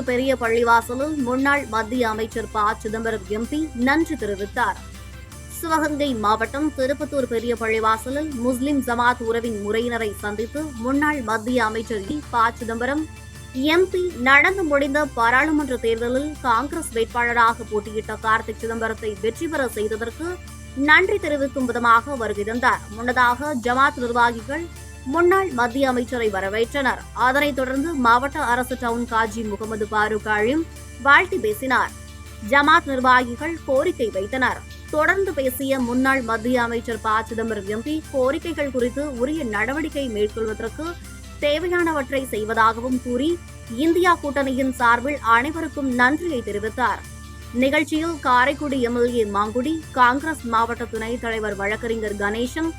திருப்பத்தூர் பெரிய பள்ளிவாசலில் முன்னாள் மத்திய அமைச்சர் ப. சிதம்பரம் எம்பி நன்றி தெரிவித்தார். சிவகங்கை மாவட்டம் திருப்பத்தூர் பெரிய பள்ளிவாசலில் முஸ்லிம் ஜமாத் உறவின் முறையினரை சந்தித்து முன்னாள் மத்திய அமைச்சர் இ. ப. சிதம்பரம் எம்பி நடந்து முடிந்த பாராளுமன்ற தேர்தலில் காங்கிரஸ் வேட்பாளராக போட்டியிட்ட கார்த்திக் சிதம்பரத்தை வெற்றி பெற செய்ததற்கு நன்றி தெரிவிக்கும் விதமாக வருகை தந்தார். முன்னதாக ஜமாத் நிர்வாகிகள் முன்னாள் மத்திய அமைச்சரை வரவேற்றனர். அதனைத் தொடர்ந்து மாவட்ட அரசு டவுன் காஜி முகமது பாருக் ஆலிம் வாழ்த்து பேசினார். ஜமாத் நிர்வாகிகள் கோரிக்கை வைத்தனர். தொடர்ந்து பேசிய முன்னாள் மத்திய அமைச்சர் ப. சிதம்பரம் எம்பி கோரிக்கைகள் குறித்து உரிய நடவடிக்கை மேற்கொள்வதற்கு தேவையானவற்றை செய்வதாகவும் கூறி இந்தியா கூட்டணியின் சார்பில் அனைவருக்கும் நன்றியை தெரிவித்தார். நிகழ்ச்சியில் காரைக்குடி எம்எல்ஏ மாங்குடி காங்கிரஸ் மாவட்ட துணைத் தலைவர் வழக்கறிஞர் கணேசன்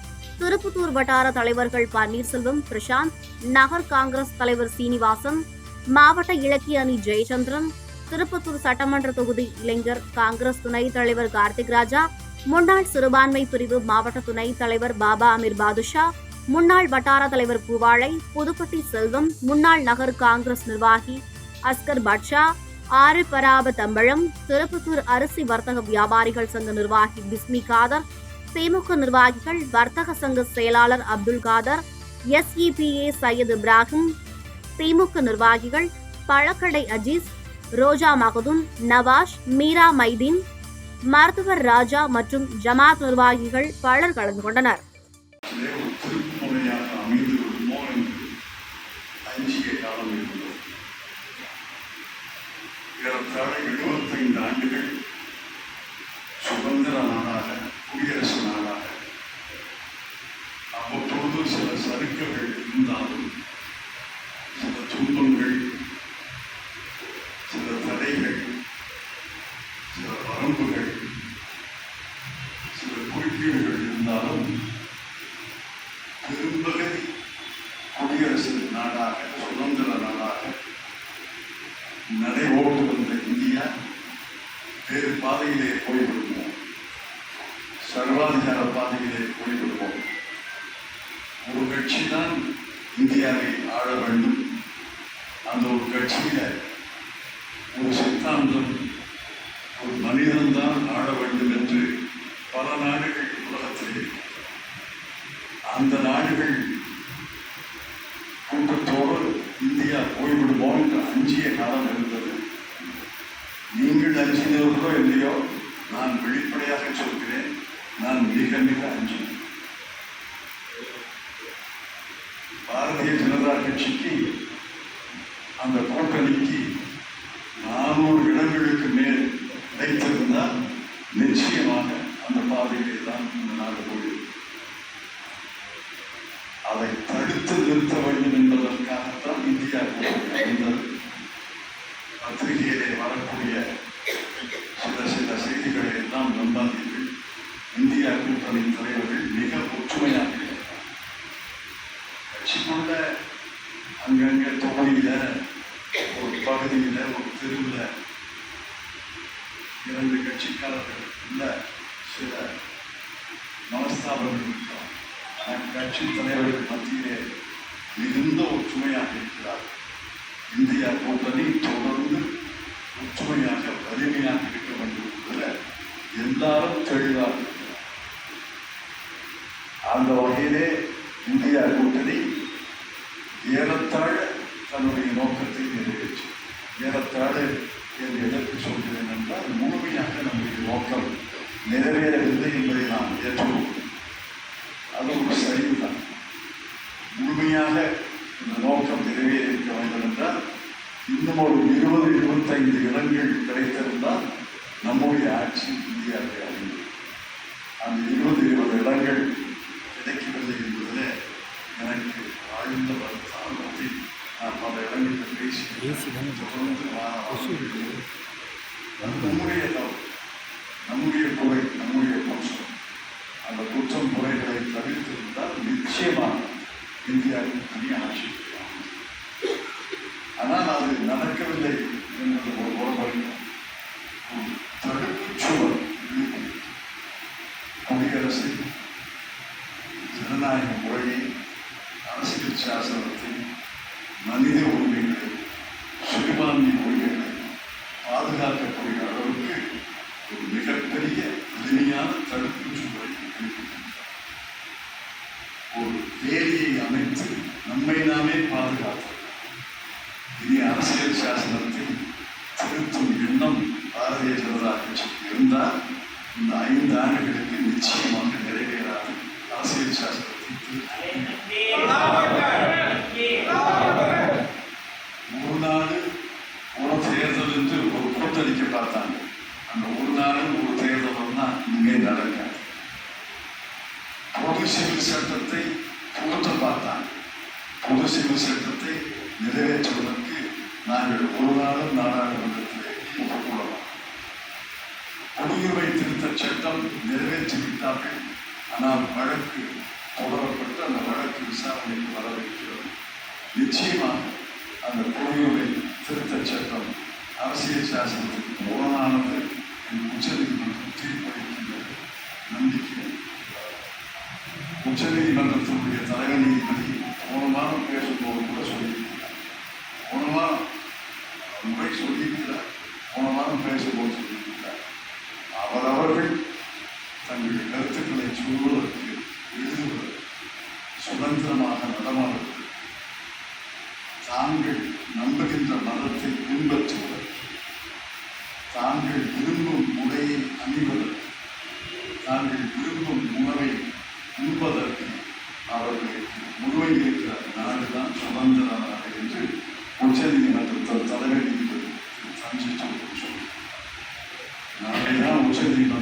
திருப்புத்தூர் வட்டார தலைவர்கள் பன்னீர்செல்வம் பிரசாந்த் நகர் காங்கிரஸ் தலைவர் சீனிவாசன் மாவட்ட இலக்கிய அணி ஜெயச்சந்திரன் திருப்பத்தூர் சட்டமன்ற தொகுதி இளைஞர் காங்கிரஸ் துணைத் தலைவர் கார்த்திக் ராஜா முன்னாள் சிறுபான்மை பிரிவு மாவட்ட துணைத் தலைவர் பாபா அமீர் பாதுஷா முன்னாள் வட்டார தலைவர் பூவாழை புதுப்பட்டி செல்வம் முன்னாள் நகர் காங்கிரஸ் நிர்வாகி அஸ்கர் பட்ஷா ஆறு பராப தம்பழம் திருப்பத்தூர் அரிசி வர்த்தக வியாபாரிகள் சங்க நிர்வாகி பிஸ்மி காதர் திமுக நிர்வாகிகள் வர்த்தக சங்க செயலாளர் அப்துல் காதர் எஸ்இபிஏ சையது இப்ராஹிம் திமுக நிர்வாகிகள் பழக்கடை அஜீஸ் ரோஜா மகதும் நவாஷ் மீரா மைதீன் மருத்துவர் ராஜா மற்றும் ஜமாத் நிர்வாகிகள் பலர் கலந்து கொண்டனர். அதிலே குறுக்கீடுகள் இருந்தாலும் பெரும்பகை குடியரசு நாடாக சுதந்திர நாடாக நடைபோட்டு வந்த இந்தியா வேறு பாதையிலே போய்விடுவோம் சர்வாதிகார பாதையிலே போய்விடுவோம் ஒரு கட்சி தான் இந்தியாவை ஆள வேண்டும் அந்த ஒரு கட்சியில ஒரு சித்தாந்தம் ஒரு மனிதன்தான் பல நாடுகள் உலகத்தில் அந்த நாடுகள் கூட்டத்தோடு இந்தியா போய்விடுமோ என்று அஞ்சிய காலம் இருந்தது. நீங்கள் அஞ்சினவர்களோ இல்லையோ நான் வெளிப்படையாக சொல்கிறேன் நான் மிக மிக அஞ்சினேன். பாரதிய ஜனதா கட்சிக்கு அந்த கூட்டணிக்கு நானூறு இடங்களுக்கு மேல் கிடைத்திருந்தால் நிச்சயமாக அந்த பாதையிலே தான் இந்த நாடு அதை தடுத்து நிறுத்த வேண்டும் என்பதற்காகத்தான் இந்தியா கூட்டணி பத்திரிகையிலே வரக்கூடிய சில சில செய்திகளை எல்லாம் நம்பாதீர்கள். இந்தியா கூட்டணி தலைவர்கள் மிக ஒற்றுமையாக இருக்கிறார். கட்சிக்குள்ள அங்கங்கே தொகுதியில் ஒரு பகுதியில் ஒரு தெருவில் இரண்டு கட்சிக்காரர்கள் இல்லை சில மனஸ்தாபங்கள் கட்சி தலைவர்கள் மத்தியிலே மிகுந்த ஒற்றுமையாக இருக்கிறார் இந்தியா கூட்டணி தொடர்ந்து ஒற்றுமையாக வலிமையாக இருக்க வேண்டும் என்பதில் எல்லாரும் தெளிவாக இருக்கிறார் அந்த வகையிலே இந்தியா கூட்டணி ஏறத்தாழ தன்னுடைய நோக்கத்தை நிறைவேற்றும் ஏறத்தாழ என்று எதற்கு சொல்கிறேன் என்றால் முழுமையாக நம்முடைய நோக்கம் நிறைவேறவில்லை என்பதை நாம் ஏற்றுக்கொள்கிறோம் அது ஒரு சரிவுதான். முழுமையாக இந்த நோக்கம் நிறைவேறியிருக்க வேண்டும் என்றால் இன்னும் ஒரு இருபது இருபத்தைந்து இடங்கள் கிடைத்திருந்தால் நம்முடைய ஆட்சி இந்தியாவில் அமைந்தது அந்த இருபது இருபது இடங்கள் கிடைக்கவில்லை என்பதில் எனக்கு ஆழ்ந்த வருத்தம் பற்றி நான் பல இடங்களில் பேசி தொடர்ந்து நம்முடைய குறை நம்முடைய குற்றம் அந்த குற்றம் குறைகளை தவிர்த்திருந்தால் நிச்சயமாக இந்தியாவின் தனி ஆட்சி அமையும். ஆனால் அது நடக்கவில்லை என்பது ஒரு உறவழிக்கும் ஒரு தடுப்புச் சுவர் இருக்கும். குடியரசு ஜனநாயக முறையை அரசியல் சாசனத்தை மனித உரிமைகளை சிறுபான்மை உரிமைகளை ஒரு வேலியை அமைத்து நம்மை நாமே பொது சிவில் சட்டத்தை நிறைவேற்றுவதற்கு நாங்கள் ஒரு நாளும் நாடாளுமன்றத்தில் ஒப்புக்கொள்ளலாம் குடியுரிமை திருத்த சட்டம் நிறைவேற்றிவிட்டார்கள். ஆனால் வழக்கு தொடரப்பட்டு அந்த வழக்கு விசாரணைக்கு வரவிருக்கிறது நிச்சயமாக அந்த குடியுரிமை திருத்த சட்டம் அரசியல் சாசனத்துக்கு முரணானது என்று உச்சநீதிமன்றம் தீர்ப்பளிக்கின்றது நம்பிக்கை. உச்சநீதிமன்றத்தினுடைய தலைமை நீதிபதி தாங்கள் நம்புகின்ற மதத்தை பின்பற்றுவதற்கு தாங்கள் விரும்பும் உடையை அணிவதற்கு தாங்கள் விரும்பும் உணவை உண்பதற்கு அவர்களுக்கு முழுமை இருக்கிற நாடுதான் சுதந்திர நாடு என்று உச்சநீதிமன்றத்தில் தலைமை நீதிபதி திரு சஞ்சய் சௌத்ரி சொல்கிறார் நாளைதான் உச்சநீதிமன்றம்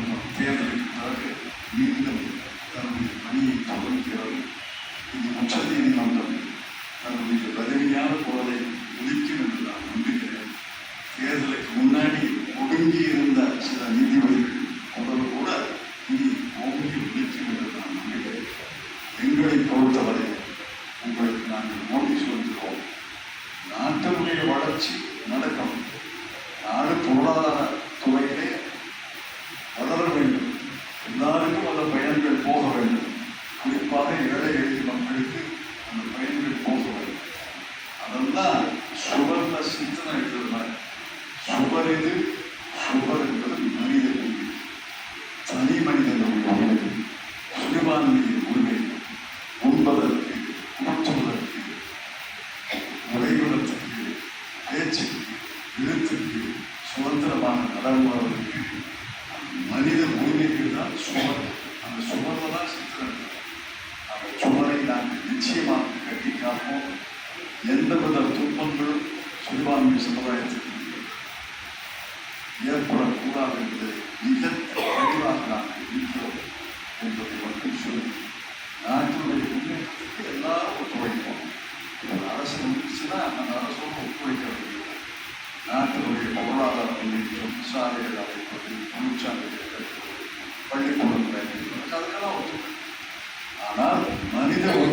தேர்தலுக்கு முன்னாடி ஒடுங்கி இருந்த சில நீதிபதிகள் சுவர் அந்த சுவரில் தான் சித்திரம் அந்த சுவரை நாங்கள் நிச்சயமாக கட்டி காப்போம். எந்தவித துன்பங்களும் சிறுபான்மை சமுதாயத்துக்கு ஏற்படக்கூடாது. மனித உரிமை